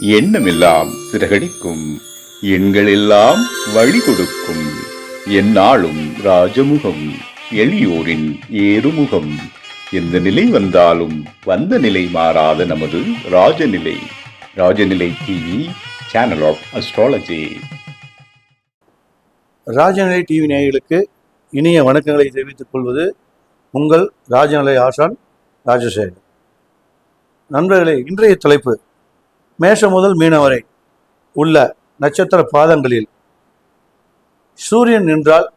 எண்ணமெல்லாம் சிறகடிக்கும். எண்களெல்லாம் வழி கொடுக்கும் எந்நாளும் ராஜமுகம் எளியோரின் ஏறுமுகம். எந்த நிலை வந்தாலும் வந்த நிலை மாறாத நமது Rajanilai. Rajanilai TV channel of astrology Rajanilai TV நேயர்களுக்கு இனிய வணக்கங்களை தெரிவித்துக் கொள்வது உங்கள் ராஜநிலை ஆசான் ராஜசேகர். நண்பர்களே இன்றைய தலைப்பு மேஷம் முதல் மீனம் வரை உள்ள நட்சத்திர பாதங்களில் சூரியன் நின்றால்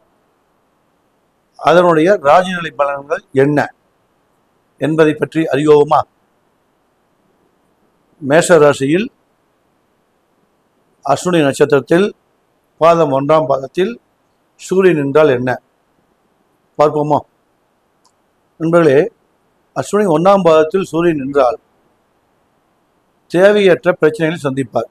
அதனுடைய ராஜநிலை பலன்கள் என்ன என்பதை பற்றி அறியோமா மேஷ ராசியில் அஸ்வினி நட்சத்திரத்தில் பாதம் ஒன்றாம் பாதத்தில் சூரியன் என்றால் என்ன? பார்ப்போமா? நண்பர்களே அஸ்வினி ஒன்றாம் பாதத்தில் சூரியன் என்றால் தேவையற்ற பிரச்சனைகளை சந்திப்பார்.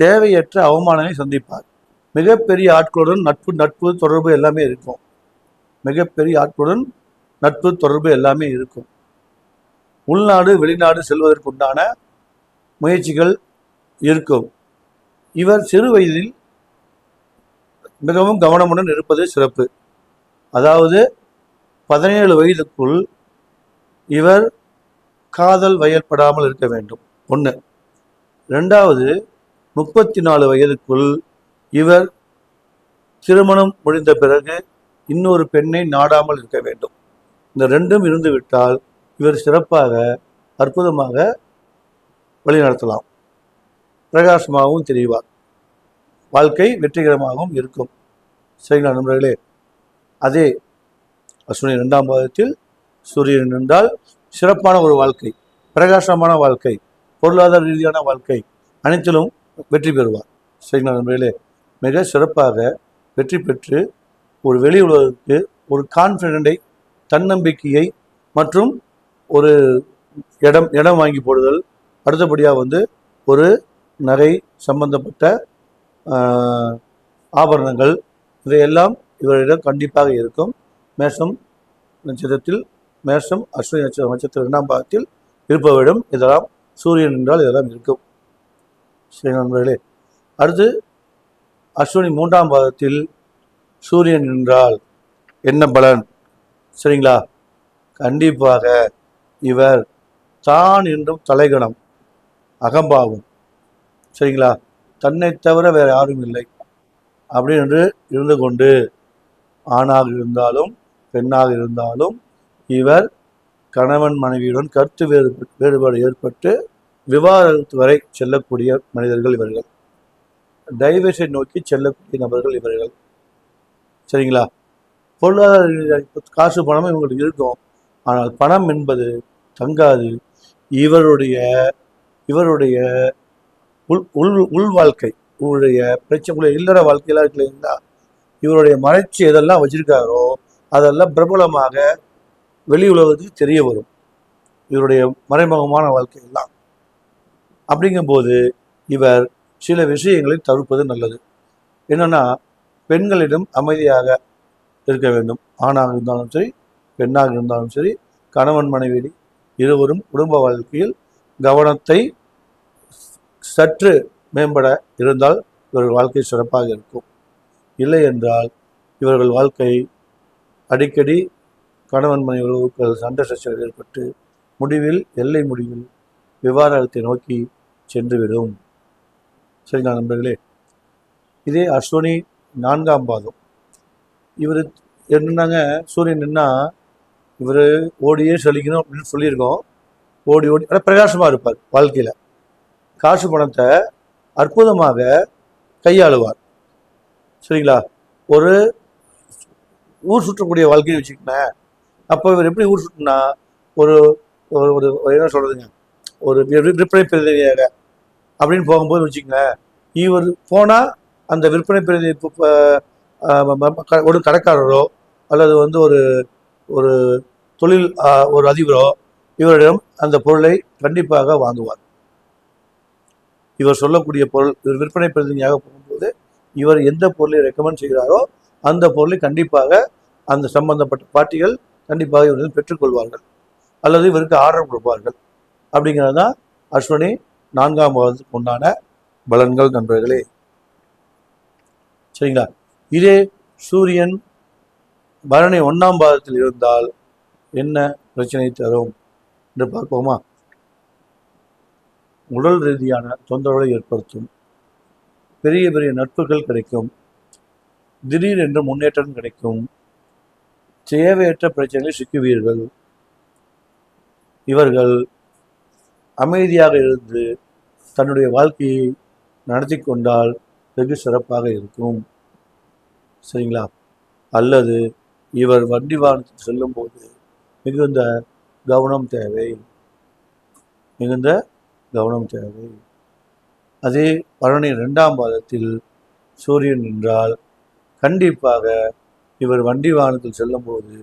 தேவையற்ற அவமானங்களை சந்திப்பார். மிகப்பெரிய ஆட்களுடன் நட்பு நட்பு தொடர்பு எல்லாமே இருக்கும். மிகப்பெரிய ஆட்களுடன் நட்பு தொடர்பு எல்லாமே இருக்கும். உள்நாடு வெளிநாடு செல்வதற்குண்டான முயற்சிகள் இருக்கும். இவர் சிறு வயதில் மிகவும் கவனமுடன் இருப்பது சிறப்பு. அதாவது பதினேழு வயதுக்குள் இவர் காதல் வயல்படாமல் இருக்க வேண்டும். ஒன்று ரெண்டாவது முப்பத்தி நாலு வயதுக்குள் இவர் திருமணம் முடிந்த பிறகு இன்னொரு பெண்ணை நாடாமல் இருக்க வேண்டும். இந்த ரெண்டும் இருந்துவிட்டால் இவர் சிறப்பாக அற்புதமாக வழிநடத்தலாம். பிரகாசமாகவும் தெரிவார். வாழ்க்கை வெற்றிகரமாகவும் இருக்கும். சரிங்களா நண்பர்களே? அதே அஸ்வினி இரண்டாம் பாதத்தில் சூரியன் நின்றால் சிறப்பான ஒரு வாழ்க்கை பிரகாசமான வாழ்க்கை பொருளாதார ரீதியான வாழ்க்கை அனைத்திலும் வெற்றி பெறுவார். சரிங்களா நண்பர்களே? மிக சிறப்பாக வெற்றி பெற்று ஒரு வெளி உலகத்துக்கு ஒரு கான்ஃபிடென்டை தன்னம்பிக்கையை மற்றும் ஒரு இடம் இடம் வாங்கி போடுதல் அடுத்தபடியாக வந்து ஒரு நகை சம்பந்தப்பட்ட ஆபரணங்கள் இதையெல்லாம் இவரிடம் கண்டிப்பாக இருக்கும். மேஷம் நட்சத்திரத்தில் மேஷம் அஸ்வினி நட்சத்திரம் நட்சத்திரம் இரண்டாம் பாகத்தில் இருப்பவரிடம் இதெல்லாம் சூரியன் என்றால் இதெல்லாம் இருக்கும். சரி நண்பர்களே. அடுத்து அஸ்வினி மூன்றாம் பாகத்தில் சூரியன் என்றால் என்ன பலன்? சரிங்களா? கண்டிப்பாக இவர் தான் என்றும் தலைகணம் அகம்பாவம். சரிங்களா? தன்னை தவிர வேறு யாரும் இல்லை. அப்படி என்று இருந்து கொண்டு ஆணாக இருந்தாலும் பெண்ணாக இருந்தாலும் இவர் கணவன் மனைவியுடன் கருத்து வேறு வேறுபாடு ஏற்பட்டு விவாதத்து வரை செல்லக்கூடிய மனிதர்கள் இவர்கள். டைவர்ஸை நோக்கி செல்லக்கூடிய நபர்கள் இவர்கள். சரிங்களா? பொருளாதார காசு பணம் இவங்களுக்கு இருக்கும். ஆனால் பணம் என்பது தங்காது. இவருடைய இவருடைய உள் உள் உள் வாழ்க்கை இவருடைய பிரச்சனை இல்லற வாழ்க்கையெல்லாம் இருக்கு இல்லைங்களா இவருடைய மறைச்சி எதெல்லாம் வச்சிருக்காரோ அதெல்லாம் பிரபலமாக வெளி உலகத்துக்கு தெரிய வரும். இவருடைய மறைமுகமான வாழ்க்கையெல்லாம். அப்படிங்கும்போது இவர் சில விஷயங்களை தவிர்ப்பது நல்லது. என்னென்னா பெண்களிடம் அமைதியாக இருக்க வேண்டும். ஆணாக இருந்தாலும் சரி பெண்ணாக இருந்தாலும் சரி கணவன் மனைவி இருவரும் குடும்ப வாழ்க்கையில் கவனத்தை சற்று மேம்பட இருந்தால் இவர்கள் வாழ்க்கை சிறப்பாக இருக்கும். இல்லை என்றால் இவர்கள் வாழ்க்கை அடிக்கடி கணவன் மனைவி உறவுகள் சண்டை சச்சரவு ஏற்பட்டு முடிவில் எல்லை முடிவில் விவாதத்தை நோக்கி சென்றுவிடும் சரிங்களா நண்பர்களே? இதே அஸ்வினி நான்காம் பாதம் இவர் என்னன்னாங்க? சூரியன் நின்னா இவர் ஓடியே செழிக்கணும் அப்படின்னு சொல்லியிருக்கோம். ஓடி ஓடி. ஆனால் பிரகாசமாக இருப்பார் வாழ்க்கையில். காசு பணத்தை அற்புதமாக கையாளுவார். சரிங்களா? ஒரு ஊர் சுற்றக்கூடிய வாழ்க்கையை வச்சுக்கோங்களேன். அப்போ இவர் எப்படி ஊர் சுட்டுனா ஒரு ஒரு ஒரு என்ன சொல்கிறதுங்க ஒரு விற்பனை பிரதிநிதியாக அப்படின்னு போகும்போது வச்சுக்கோங்களேன் இவர் போனால் அந்த விற்பனை பிரதிநிதி ஒரு கடைக்காரரோ அல்லது வந்து ஒரு ஒரு தொழில் ஒரு அதிபரோ இவரிடம் அந்த பொருளை கண்டிப்பாக வாங்குவார். இவர் சொல்லக்கூடிய பொருள் இவர் விற்பனை பிரதிநிதியாக போகும்போது இவர் எந்த பொருளை ரெக்கமெண்ட் செய்கிறாரோ அந்த பொருளை கண்டிப்பாக அந்த சம்பந்தப்பட்ட பார்ட்டிகள் கண்டிப்பாக இவர்கள் பெற்றுக்கொள்வார்கள். அல்லது இவருக்கு ஆர்டர் கொடுப்பார்கள். அப்படிங்கிறது தான் அஸ்வினி நான்காம் பாதத்துக்கு உண்டான பலன்கள் நண்பர்களே. சரிங்களா? இதே சூரியன் பரணி ஒன்றாம் பாதத்தில் இருந்தால் என்ன பிரச்சனை தரும் என்று பார்ப்போமா? உடல் ரீதியான தொந்தரவுகளை ஏற்படுத்தும். பெரிய பெரிய நட்புகள் கிடைக்கும். திடீர் என்று முன்னேற்றம் கிடைக்கும். தேவையற்ற பிரச்சனைகளில் சிக்குவீர்கள். இவர்கள் அமைதியாக இருந்து தன்னுடைய வாழ்க்கையை நடத்தி கொண்டால் வெகு சிறப்பாக இருக்கும். சரிங்களா? அல்லது இவர் வண்டி வாகனத்தில் செல்லும்போது மிகுந்த கவனம் தேவை. மிகுந்த கவனம் தேவை. அதே பரணி ரெண்டாம் பாதத்தில் சூரியன் என்றால் கண்டிப்பாக இவர் வண்டி வாகனத்தில் செல்லும்போது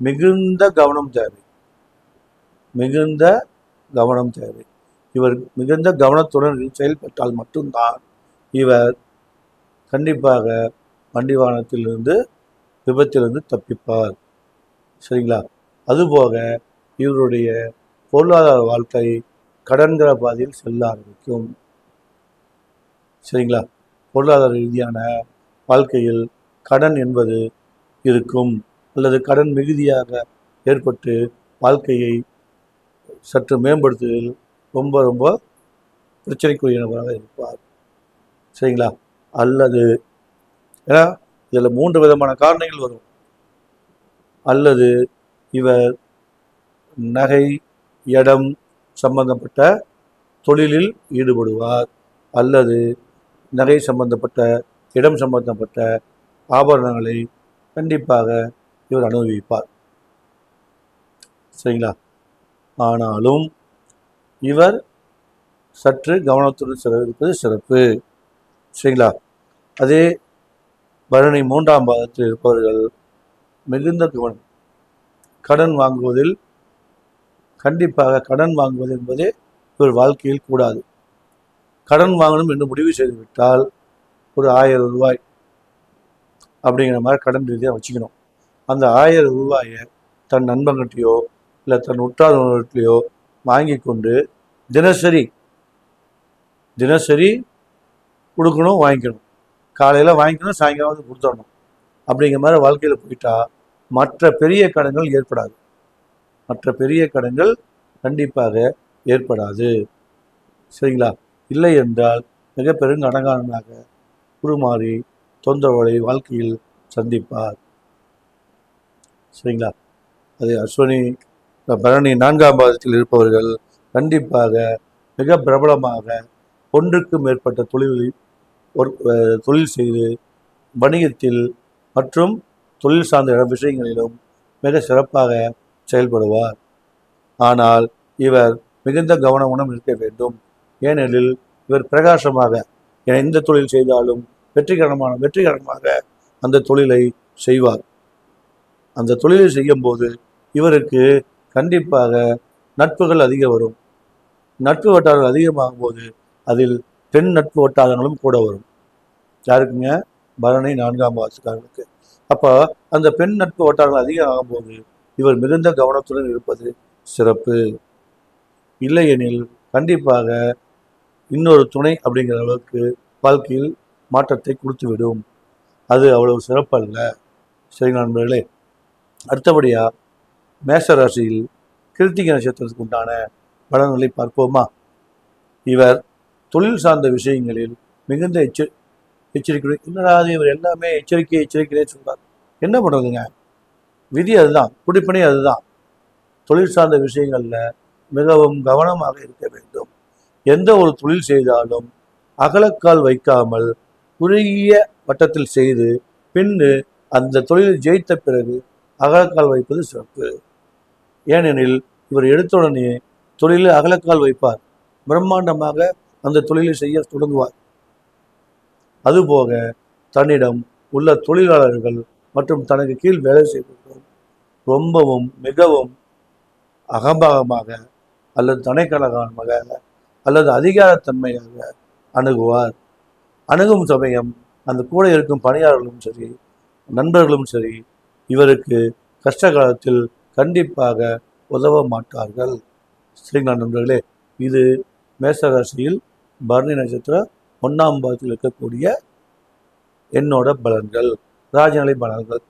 மிகுந்த கவனம் தேவை. மிகுந்த கவனம் தேவை. இவர் மிகுந்த கவனத்துடன் செயல்பட்டால் மட்டும்தான் இவர் கண்டிப்பாக வண்டி வாகனத்திலிருந்து விபத்திலிருந்து தப்பிப்பார். சரிங்களா? அதுபோக இவருடைய பொருளாதார வாழ்க்கை கடன்கிற பாதையில் செல்ல ஆரம்பிக்கும். சரிங்களா? பொருளாதார ரீதியான வாழ்க்கையில் கடன் என்பது இருக்கும் அல்லது கடன் மிகுதியாக ஏற்பட்டு வாழ்க்கையை சற்று மேம்படுத்துவதில் ரொம்ப ரொம்ப பிரச்சனைக்குரிய நபராக இருப்பார். சரிங்களா? அல்லது ஏன்னா இதில் மூன்று விதமான காரணங்கள் வரும். அல்லது இவர் நகை இடம் சம்பந்தப்பட்ட தொழிலில் ஈடுபடுவார். அல்லது நகை சம்பந்தப்பட்ட இடம் சம்பந்தப்பட்ட ஆபரணங்களை கண்டிப்பாக இவர் அனுபவிப்பார். சரிங்களா? ஆனாலும் இவர் சற்று கவனத்துடன் செலவழிப்பது சிறப்பு. சரிங்களா? அதே பரணி மூன்றாம் பாதத்தில் இருப்பவர்கள் மிகுந்த கவனம். கடன் வாங்குவதில் கண்டிப்பாக கடன் வாங்குவது என்பதே இவர் வாழ்க்கையில் கூடாது. கடன் வாங்கணும் என்று முடிவு செய்துவிட்டால் ஒரு ஆயிரம் ரூபாய் அப்படிங்கிற மாதிரி கடன் ரீதியாக வச்சுக்கணும். அந்த ஆயிரம் ரூபாயை தன் நண்பன்கிட்டயோ இல்லை தன் உற்றார்கிட்டயோ வாங்கி கொண்டு தினசரி தினசரி கொடுக்கணும் வாங்கிக்கணும். காலையில் வாங்கிக்கணும் சாயங்காலம் வந்து கொடுத்துடணும். அப்படிங்கிற மாதிரி வாழ்க்கையில் போயிட்டா மற்ற பெரிய கடன்கள் ஏற்படாது. மற்ற பெரிய கடன்கள் கண்டிப்பாக ஏற்படாது. சரிங்களா? இல்லை என்றால் மிக பெருங்கடங்காரனாக உருமாறி தொந்தரவுகளை வாழ்க்கையில் சந்திப்பார். சரிங்களா? அது அஸ்வினி பரணி நான்காம் பாதத்தில் இருப்பவர்கள் கண்டிப்பாக மிக பிரபலமாக ஒன்றுக்கு மேற்பட்ட தொழிலில் ஒரு தொழில் செய்து வணிகத்தில் மற்றும் தொழில் சார்ந்த விஷயங்களிலும் மிக சிறப்பாக செயல்படுவார். ஆனால் இவர் மிகுந்த கவனமுடன் இருக்க வேண்டும். ஏனெனில் இவர் பிரகாசமாக என எந்த தொழில் செய்தாலும் வெற்றிகரமான வெற்றிகரமாக அந்த தொழிலை செய்வார். அந்த தொழிலை செய்யும்போது இவருக்கு கண்டிப்பாக நட்புகள் அதிகம் வரும். நட்பு வட்டாரங்கள் அதிகமாகும் போது அதில் பெண் நட்பு வட்டாரங்களும் கூட வரும். யாருக்குங்க? பரணி நான்காம் வாசுக்காரர்களுக்கு அப்போ அந்த பெண் நட்பு வட்டாரங்கள் அதிகம் ஆகும்போது இவர் மிகுந்த கவனத்துடன் இருப்பது சிறப்பு. இல்லையெனில் கண்டிப்பாக இன்னொரு துணை அப்படிங்கிற அளவுக்கு வாழ்க்கையில் மாற்றத்தை கொடுத்து விடும் அது அவ்வளவு சிறப்பல்ல. சரிங்க நண்பர்களே அடுத்தபடியாக மேஷ ராசியில் கிருத்திகை நட்சத்திரத்துக்கு உண்டான பலன்களை பார்ப்போமா? இவர் தொழில் சார்ந்த விஷயங்களில் மிகுந்த எச்ச எச்சரிக்கை என்னடா அது இவர் எல்லாமே எச்சரிக்கை எச்சரிக்கையே சொல்கிறார் என்ன பண்ணுறதுங்க விதி அதுதான் குடிப்பணி அதுதான். தொழில் சார்ந்த விஷயங்களில் மிகவும் கவனமாக இருக்க வேண்டும். எந்த ஒரு தொழில் செய்தாலும் அகலக்கால் வைக்காமல் குறுகிய வட்டத்தில் செய்து பின்னு அந்த தொழிலில் ஜெயித்த பிறகு அகலக்கால் வைப்பது சிறப்பு. ஏனெனில் இவர் எடுத்தவுடனே தொழிலில் அகலக்கால் வைப்பார். பிரம்மாண்டமாக அந்த தொழிலை செய்ய தொடங்குவார். அதுபோக தன்னிடம் உள்ள தொழிலாளர்கள் மற்றும் தனக்கு கீழ் வேலை செய்பவர்கள் ரொம்பவும் மிகவும் அகம்பாகமாக அல்லது தனைக்கழகமாக அல்லது அதிகாரத்தன்மையாக அணுகுவார். அணுகும் சமயம் அந்த கூட இருக்கும் பணியாளர்களும் சரி நண்பர்களும் சரி இவருக்கு கஷ்ட காலத்தில் கண்டிப்பாக உதவ மாட்டார்கள். சரிங்களா நண்பர்களே? இது மேசராசியில் பரணி நட்சத்திரம் ஒன்றாம் பாதத்தில் இருக்கக்கூடிய என்னோட பலன்கள் ராஜநிலை பலன்கள்.